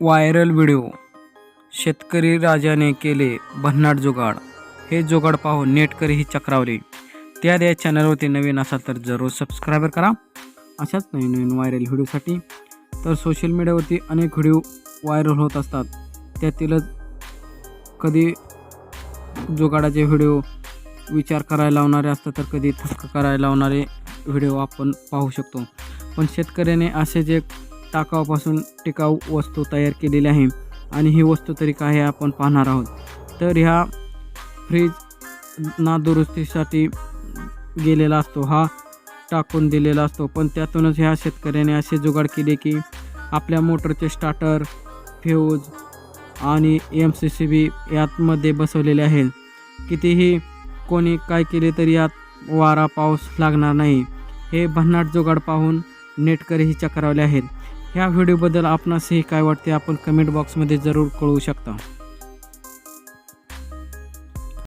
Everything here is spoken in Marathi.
Viral video. शेतकरी राजाने केले भन्नाट जुगाड. हे जुगाड पाहून नेटकरीही चक्रावले. त्या या चॅनलवरती नवीन असाल तर जरूर सबस्क्राईबर करा. अशाच नवीन नवीन व्हायरल व्हिडिओसाठी. तर सोशल मीडियावरती अनेक व्हिडिओ व्हायरल होत असतात. त्यातीलच कधी जुगाडाचे व्हिडिओ विचार करायला लावणारे असतात तर कधी थक्क करायला लावणारे व्हिडिओ आपण पाहू शकतो. पण शेतकऱ्याने असेच एक टाकावापासून टिकाऊ वस्तू तयार केलेली आहे. आणि ही वस्तू तरी काय आपण पाहणार आहोत. तर ह्या फ्रीज ना दुरुस्तीसाठी गेलेला असतो हा टाकून दिलेला असतो. पण त्यातूनच ह्या शेतकऱ्याने असे जुगाड केले की आपल्या मोटरचे स्टार्टर फ्यूज आणि एम सी सी बी यातमध्ये बसवलेले आहेत. कितीही कोणी काय केले तरी यात वारा पाऊस लागणार नाही. हे भन्नाट जुगाड पाहून नेटकरीही चक्रावले आहेत. ह्या व्हिडिओबद्दल आपणासही काय वाटते आपण कमेंट बॉक्समध्ये जरूर कळवू शकता.